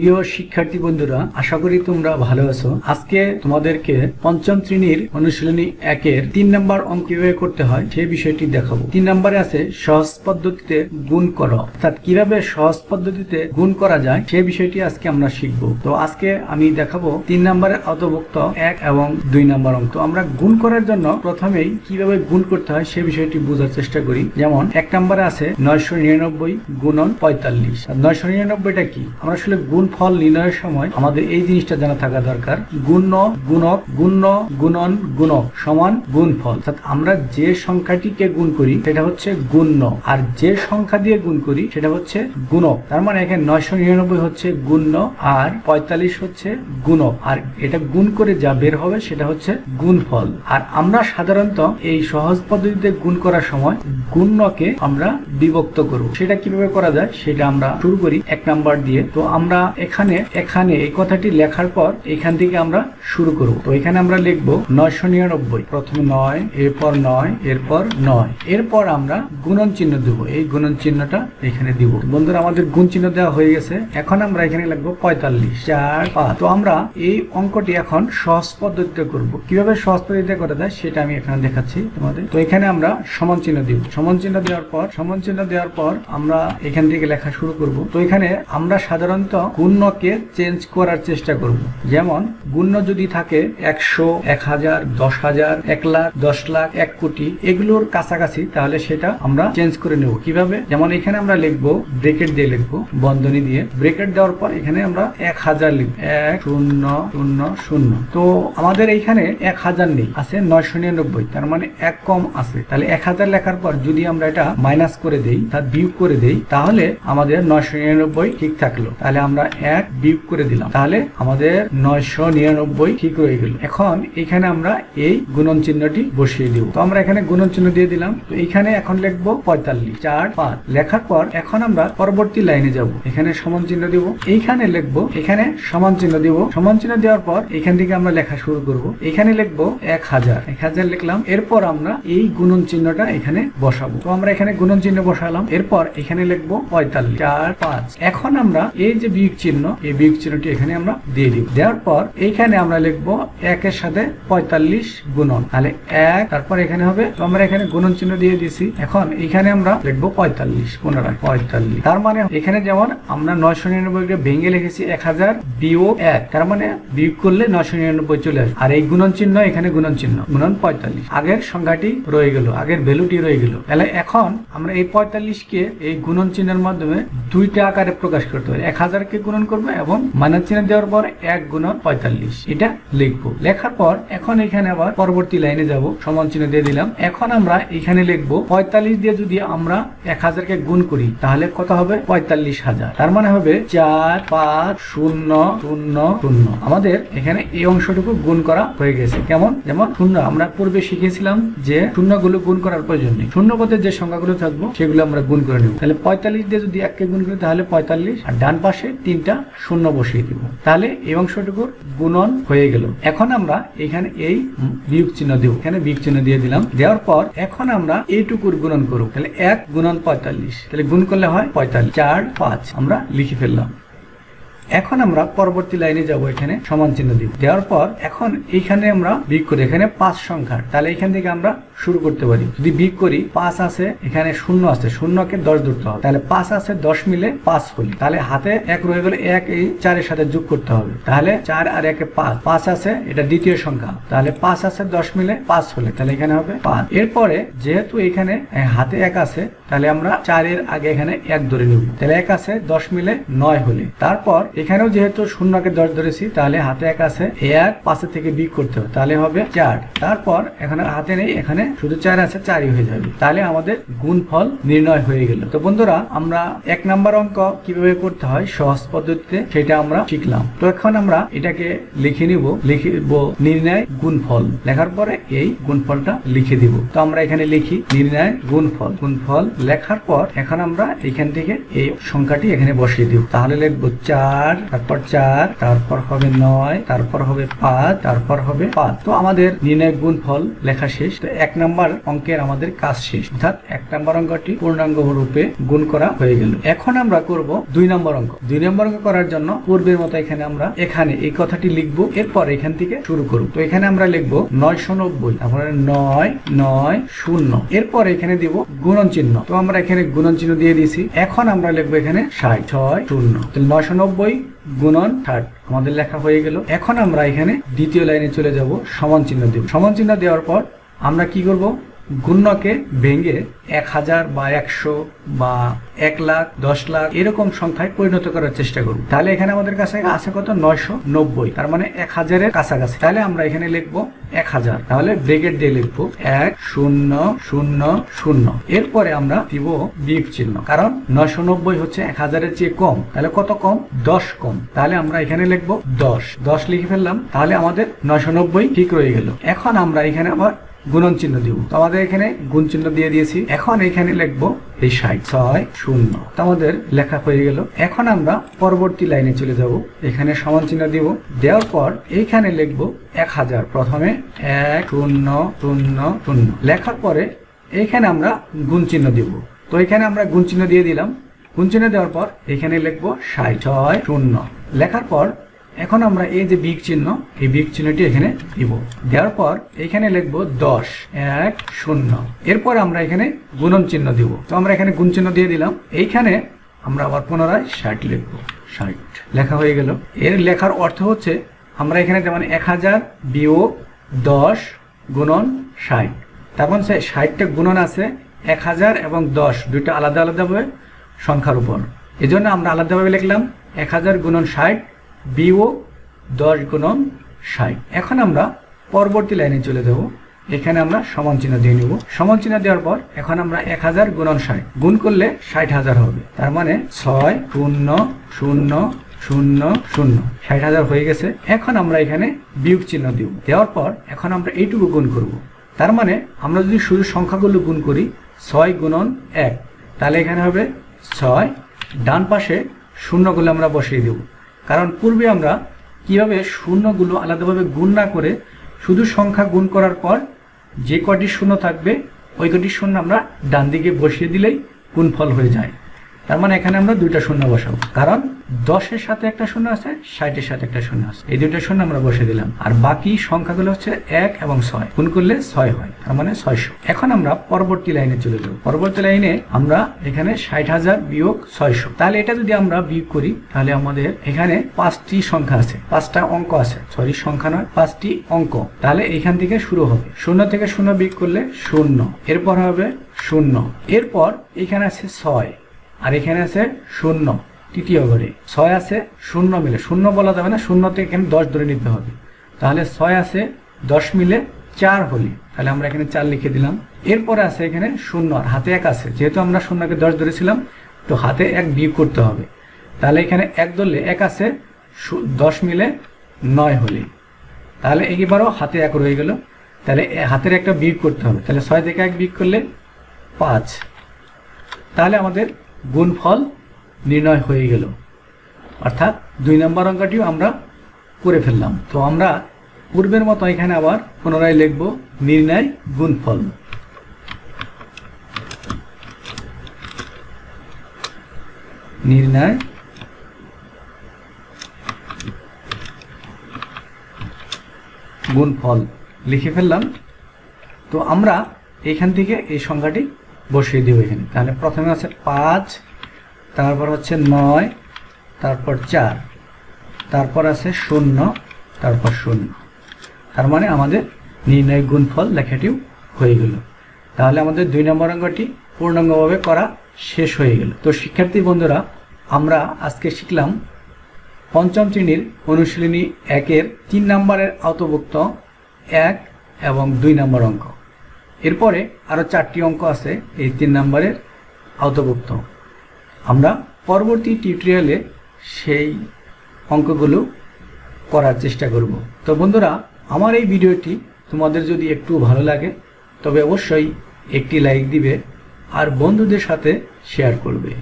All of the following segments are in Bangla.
প্রিয় শিক্ষার্থী বন্ধুরা, আশা করি তোমরা ভালো আছো। আজকে তোমাদেরকে পঞ্চম শ্রেণির অনুশীলনী একের তিন নাম্বার অঙ্ক কীভাবে করতে হয় সেই বিষয়টি দেখাবো। তিন নম্বরে আছে, সহজ পদ্ধতিতে গুণ করো। অর্থাৎ কীভাবে সহজ পদ্ধতিতে গুণ করা যায় সেই বিষয়টি আজকে আমরা শিখব। তো আজকে আমি দেখাবো তিন নম্বরে অন্তর্ভুক্ত এক এবং দুই নম্বর অঙ্ক। আমরা গুণ করার জন্য প্রথমেই কীভাবে গুণ করতে হয় সেই বিষয়টি বোঝার চেষ্টা করি। যেমন, এক নম্বরে আছে, নয়শো নিরানব্বই গুণন পঁয়তাল্লিশ। নয়শো নিরানব্বইটা কি? আমরা আসলে গুণ ফল নির্ণয়ের সময় আমাদের এই জিনিসটা জানা থাকা দরকার। গুণ্য, গুণক, গুণ্য, গুণন, গুণক সমান গুণফল। অর্থাৎ আমরা যে সংখ্যাটিকে গুণ করি, সেটা হচ্ছে গুণ্য। আর যে সংখ্যা দিয়ে গুণ করি, সেটা হচ্ছে গুণক। তার মানে এখানে নয়শো নিরানব্বই হচ্ছে গুণ্য আর পঁয়তাল্লিশ হচ্ছে গুণক। আর এটা গুণ করে যা বের হবে, সেটা হচ্ছে গুণফল। আর আমরা সাধারণত এই সহজ পদ্ধতিতে গুণ করার সময় গুণ্যকে আমরা বিভক্ত করব। সেটা কীভাবে করা যায়, সেটা আমরা শুরু করি এক নাম্বার দিয়ে। তো আমরা এখানে এখানে এই কথাটি লেখার পর এখান থেকে আমরা শুরু করব। তো এখানে আমরা লিখব নয়শো নিরানব্বই। প্রথমে নয়, এরপর নয় এরপর নয়। এরপর আমরা গুণন চিহ্ন দেব। এই গুণন চিহ্নটা এখানে দিব। বন্ধুরা, আমাদের গুণ চিহ্ন দেওয়া হয়ে গেছে। এখন আমরা এখানে লিখব পঁয়তাল্লিশ। চার, পাঁচ। তো আমরা এই অঙ্কটি এখন সহজ পদ্ধতিতে করব। কীভাবে সহজ পদ্ধতিতে করা যায় সেটা আমি এখানে দেখাচ্ছি তোমাদের। তো এখানে আমরা সমান চিহ্ন দিব। সমান চিহ্ন দেওয়ার পর, সমান চিহ্ন দেওয়ার পর আমরা এখান থেকে লেখা শুরু করব। তো এখানে আমরা সাধারণত গুণ্যকে চেঞ্জ করার চেষ্টা করব। যেমন, গুণ্য যদি থাকে একশো, এক হাজার, দশ হাজার, এক লাখ, দশ লাখ, এক কোটি, এগুলোর কাছাকাছি, তাহলে সেটা আমরা চেঞ্জ করে নেব। কীভাবে? যেমন এখানে আমরা লিখব, ব্রেকেট দিয়ে লিখব, বন্ধনী দিয়ে। ব্রেকেট দেওয়ার পর এখানে আমরা এক হাজার লিখব। এক, শূন্য শূন্য শূন্য। তো আমাদের এইখানে এক হাজার নেই, আছে নয়শো নিরানব্বই। তার মানে এক কম আছে। তাহলে এক হাজার লেখার পর যদি আমরা এটা মাইনাস করে দেই, তার বিয়োগ করে দেই, তাহলে আমাদের নয়শো নিরানব্বই ঠিক থাকল। তাহলে আমরা এক বিয়োগ করে দিলাম। তাহলে আমাদের নয়শো নিরানব্বই ঠিক রয়ে গেল। এখন এখানে আমরা এই গুণন চিহ্নটি বসিয়ে দিব। তো আমরা এখানে গুণন চিহ্ন দিয়ে দিলাম। তো এখানে এখন লিখব পঁয়তাল্লিশ। চার, পাঁচ। লেখার পর এখন আমরা পরবর্তী লাইনে যাব। এখানে সমান চিহ্ন দিব। এইখানে লিখব, এখানে সমান চিহ্ন দিব। সমান চিহ্ন দেওয়ার পর এখান থেকে আমরা লেখা শুরু করব। এখানে লিখব এক হাজার। এক হাজার লিখলাম। এরপর আমরা এই গুণন চিহ্নটা এখানে বসাবো। তো আমরা এখানে গুণন চিহ্ন বসালাম। এরপর এখানে লিখব পঁয়তাল্লিশ। চার, পাঁচ। এখন আমরা এই যে বিয়োগ চিহ্ন, এই বিয়োগ চিহ্নটি এখানে আমরা দিয়ে দিব। দেওয়ার পর এইখানে আমরা লিখব একের সাথে পঁয়তাল্লিশ গুণন। তাহলে এক, তারপর এখানে হবে আমরা এখানে গুণন চিহ্ন দিয়ে দিছি এখন এখানে আমরা লিখব পঁয়তাল্লিশ পুনরায়। পঁয়তাল্লিশ। তার মানে এখানে যেমন আমরা নয়শো নিরানব্বইকে ভেঙে লিখেছি এক হাজার বিয়োগ এক, তার মানে বিয়োগ করলে নয়শো নিরানব্বই চলে আসবে। আর এই গুণন চিহ্ন এখানে গুণন চিহ্ন, গুণন পঁয়তাল্লিশ। আগের সংখ্যাটি রয়ে গেল, আগের ভ্যালুটি রয়ে গেল। তাহলে এখন আমরা এই পঁয়তাল্লিশকে এই গুণন চিহ্নের মাধ্যমে দুইটা আকারে প্রকাশ করতে পারি। এক হাজারকে গুণন করব এবং মাইনাস চিহ্ন দেওয়ার পর এক গুণন পঁয়তাল্লিশ। এটা লিখব। লেখার পর এখন এখানে আবার পরবর্তী লাইনে যাব। সমান চিহ্ন দিয়ে দিলাম। এখন আমরা এখানে লিখব, পঁয়তাল্লিশ দিয়ে যদি আমরা এক হাজারকে গুণ করি, তাহলে কত হবে? পঁয়তাল্লিশ হাজার। তার মানে হবে চার, পাঁচ, শূন্য শূন্য শূন্য। আমাদের এখানে এই অংশটুকু গুণ করা হয়ে গেছে। কেমন? যেমন শূন্য। আমরা পূর্বে শিখেছিলাম যে শূন্যগুলো গুণ করার প্রয়োজন নেই। শূন্য পদে যে সংখ্যাগুলো থাকব, সেগুলো আমরা গুণ করে নেব। তাহলে পঁয়তাল্লিশ দিয়ে যদি এককে গুণ করি, তাহলে পঁয়তাল্লিশ। আর ডান পাশে তিনটা শূন্য বসিয়ে দিব। তাহলে এই অংশটুকুর গুণন হয়ে গেল। এখন আমরা এখানে এই বিয়োগ চিহ্ন দেব। এখানে বিয়োগ চিহ্ন দিয়ে দিলাম। দেওয়ার পর এখন আমরা এইটুকুর গুণন করব। তাহলে এক গুণন পঁয়তাল্লিশ। তাহলে গুণ করলে হয় পঁয়তাল্লিশ। চার পাঁচ। আমরা লিখে ফেললাম। এখন আমরা পরবর্তী লাইনে যাব এখানে, সমান চিহ্ন দিব। দেওয়ার পর এখন এইখানে আমরা বিগ করি, এখানে পাঁচ সংখ্যার। তাহলে এখান থেকে আমরা শুরু করতে পারি। যদি বিগ করি, পাঁচ আছে, এখানে শূন্য আছে, শূন্যকে দশ ধরতে হবে। তাহলে পাঁচ আছে, দশ মিলে পাঁচ হলি। তাহলে হাতে এক রয়ে গেলে এক, এই চারের সাথে যোগ করতে হবে। তাহলে চার আর একে পাঁচ। পাঁচ আছে, এটা দ্বিতীয় সংখ্যা। তাহলে পাঁচ আছে, দশ মিলে পাঁচ হলে। তাহলে এখানে হবে পাঁচ। এরপরে যেহেতু এখানে হাতে এক আছে, তাহলে আমরা চারের আগে এখানে এক ধরে নিব। তাহলে এক আছে, দশ মিলে নয় হলে। তারপর এখানেও যেহেতু শূন্যকে দশ ধরেছি, তাহলে হাতে এক আছে। এ এক পাশে থেকে বিক করতে হবে, তাহলে হবে চার। তারপর এখানে হাতে নেই, এখানে শুধু চার আছে, চারই হয়ে যাবে। তাহলে আমাদের গুণফল নির্ণয় হয়ে গেল। তো বন্ধুরা, আমরা এক নাম্বার অঙ্ক কীভাবে করতে হয়, সহজ পদ্ধতিতে সেটা আমরা শিখলাম। তো এখন আমরা এটাকে লিখে নিব, লিখিব নির্ণয় গুণফল। লেখার পরে এই গুণফলটা লিখে দিব। তো আমরা এখানে লিখি নির্ণয় গুণফল। গুণফল লেখার পর এখন আমরা এখান থেকে এই সংখ্যাটি এখানে বসিয়ে দিব। তাহলে লিখব চার চার, তারপর চার, তারপর হবে নয়, তারপর হবে পাঁচ, তারপর হবে পাঁচ। তো আমাদের নির্ণয় গুণফল লেখা শেষ। তো এক নাম্বার অঙ্কের আমাদের কাজ শেষ। অর্থাৎ এক নাম্বার অঙ্কটি পূর্ণাঙ্গ রূপে গুণ করা হয়ে গেল। এখন আমরা করব দুই নম্বর অঙ্ক। দুই নম্বর অঙ্ক করার জন্য পূর্বের মতো এখানে আমরা এখানে এই কথাটি লিখব, এরপর এখান থেকে শুরু করব। তো এখানে আমরা লিখব নয়শো নব্বই, তারপরে নয় নয়, শূন্য। এরপর এখানে দিব গুণন চিহ্ন তো আমরা এখানে গুণন চিহ্ন দিয়ে দিয়েছি। এখন আমরা লিখব এখানে ষাট, ছয়, শূন্য। নয়শো নব্বই গুণন থার্ড আমাদের লেখা হয়ে গেল। এখন আমরা এখানে দ্বিতীয় লাইনে চলে যাব সমান চিহ্ন দেব। সমান চিহ্ন দেওয়ার পর আমরা কি করব? গুণ্যকে ভেঙে এক হাজার বা একশো বা এক লাখ, দশ লাখ এরকম সংখ্যায় পরিণত করার চেষ্টা করব। তাহলে এখানে আমাদের কাছে আছে কত? নয়শো নব্বই। তার মানে এক হাজারের কাছাকাছি। তাহলে আমরা এখানে লিখব এক হাজার। তাহলে ব্রেকেট দিয়ে লিখব এক শূন্য শূন্য শূন্য। এরপরে আমরা দিব বিপ চিহ্ন। কারণ নয়শো নব্বই হচ্ছে এক হাজারের চেয়ে কম। তাহলে কত কম? দশ কম। তাহলে আমরা এখানে লিখব দশ। দশ লিখে ফেললাম। তাহলে আমাদের নয়শো নব্বই ঠিক রয়ে গেল। এখন আমরা এখানে আবার গুণন চিহ্ন দিব। তো আমাদের এখানে গুণ চিহ্ন দিয়ে দিয়েছি। এখন এখানে লিখব এই ষাট ছয়, শূন্য। তো আমাদের লেখা হয়ে গেল। এখন আমরা পরবর্তী লাইনে চলে যাব। এখানে সমান চিহ্ন দিব। দেওয়ার পর এইখানে লিখব এক হাজার। প্রথমে এক, শূন্য শূন্য শূন্য। লেখার পরে এইখানে আমরা গুণ চিহ্ন দিব। তো এখানে আমরা গুণ চিহ্ন দিয়ে দিলাম। গুণ চিহ্ন দেওয়ার পর এখানে লিখব ষাট। ছয়, শূন্য। লেখার পর এখন আমরা এই যে বিগ চিহ্ন, এই বিগ চিহ্নটি এখানে দিব। দেওয়ার পর এখানে লিখব দশ, এক, শূন্য। এরপর আমরা এখানে গুণন চিহ্ন দিব। তো আমরা এখানে গুণ চিহ্ন দিয়ে দিলাম। এইখানে আমরা আবার পুনরায় ষাট লিখব। ষাট। লেখা হয়ে গেল। এর লেখার অর্থ হচ্ছে আমরা এখানে যেমন এক হাজার বিয়োগ দশ গুণন ষাট। তখন সে ষাটটা গুণন আছে এক হাজার এবং দশ। দুইটা আলাদা আলাদাভাবে সংখ্যার উপর। এজন্য আমরা আলাদাভাবে লিখলাম এক হাজার গুণন ষাট বিয়োগ দশ গুণন ষাট। এখন আমরা পরবর্তী লাইনে চলে যাব। এখানে আমরা সমান চিহ্ন দিয়ে নিব। সমান চিহ্ন দেওয়ার পর এখন আমরা এক হাজার গুণন ষাট। গুণ করলে ষাট হাজার হবে। তার মানে ছয় শূন্য শূন্য শূন্য শূন্য। ষাট হাজার হয়ে গেছে। এখন আমরা এখানে বিয়োগ চিহ্ন দিব। দেওয়ার পর এখন আমরা এইটুকু গুণ করব। তার মানে আমরা যদি শুধু সংখ্যাগুলো গুণ করি, ছয় গুণন এক, তাহলে এখানে হবে ছয়। ডান পাশে শূন্যগুলো আমরা বসিয়ে দেব। কারণ পূর্বে আমরা কীভাবে শূন্যগুলো আলাদাভাবে গুণ না করে শুধু সংখ্যা গুণ করার পর যে কটি শূন্য থাকবে, ওই কটি শূন্য আমরা ডান দিকে বসিয়ে দিলেই গুণফল হয়ে যায়। তার মানে এখানে আমরা দুইটা শূন্য বসাবো। কারণ দশের সাথে একটা শূন্য আছে, ষাটের সাথে একটা শূন্য আছে। এই দুইটা শূন্য আমরা বসে দিলাম। আর বাকি সংখ্যাগুলো হচ্ছে এক এবং ছয়। গুণ করলে ছয় হয়, তার মানে ছয়শো। এখন আমরা পরবর্তী লাইনে চলে যাব। পরবর্তী লাইনে আমরা এখানে ষাট হাজার বিয়োগ ছয়শো। তাহলে এটা যদি আমরা বিয়োগ করি, তাহলে আমাদের এখানে পাঁচটি সংখ্যা আছে। পাঁচটা অঙ্ক আছে। সরি, সংখ্যা নয়, পাঁচটি অঙ্ক। তাহলে এখান থেকে শুরু হবে। শূন্য থেকে শূন্য বিয়োগ করলে শূন্য। এরপর হবে শূন্য। এরপর এখানে আছে ছয়। আর এখানে আছে শূন্য, তৃতীয় ঘরে ছয় আছে শূন্য মিলে। শূন্য বলা যাবে না, শূন্যতে এখানে দশ ধরে নিতে হবে। তাহলে ছয় আছে দশ মিলে চার হলি। তাহলে আমরা এখানে চার লিখে দিলাম। এরপরে আছে এখানে শূন্য আর হাতে এক আছে। যেহেতু আমরা শূন্যকে দশ ধরেছিলাম, তো হাতে এক বিয়োগ করতে হবে। তাহলে এখানে এক ধরলে এক আছে দশ মিলে নয় হলি। তাহলে এবারও হাতে এক রয়ে গেল। তাহলে হাতের একটা বিয়োগ করতে হবে। তাহলে ছয় থেকে এক বিয়োগ করলে পাঁচ। তাহলে আমাদের গুণফল নির্ণয় হয়ে গেল। অর্থাৎ দুই নম্বর অঙ্কটিও আমরা করে ফেললাম। তো আমরা পূর্বের মতো এখানে আবার পুনরায় লিখব নির্ণয় গুণফল। নির্ণয় গুণফল লিখে ফেললাম। তো আমরা এখান থেকে এই সংখ্যাটি বসিয়ে দিব এখানে। তাহলে প্রথমে আছে পাঁচ, তারপর হচ্ছে নয়, তারপর চার, তারপর আছে শূন্য, তারপর শূন্য। তার মানে আমাদের নির্ণয় গুণফল লেখাটিও হয়ে গেল। তাহলে আমাদের দুই নম্বর অঙ্কটি পূর্ণাঙ্গভাবে করা শেষ হয়ে গেল। তো শিক্ষার্থী বন্ধুরা, আমরা আজকে শিখলাম পঞ্চম শ্রেণির অনুশীলনী একের তিন নম্বরের আওতভুক্ত এক এবং দুই নম্বর অঙ্ক। এরপরে আরও চারটি অঙ্ক আছে, এই তিন নম্বরের আওতভুক্ত। আমরা পরবর্তী টিউটোরিয়ালে সেই অঙ্কগুলো করার চেষ্টা করব। তো বন্ধুরা, আমার এই ভিডিওটি তোমাদের যদি একটু ভালো লাগে, তবে অবশ্যই একটি লাইক দিবে আর বন্ধুদের সাথে শেয়ার করবে।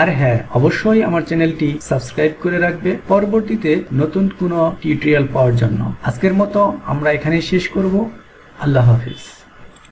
আর হ্যাঁ অবশ্যই আমার চ্যানেলটি সাবস্ক্রাইব করে রাখবে পরবর্তীতে নতুন কোনো টিউটোরিয়াল পাওয়ার জন্য। আজকের মতো আমরা এখানে শেষ করব। আল্লাহ হাফিজ।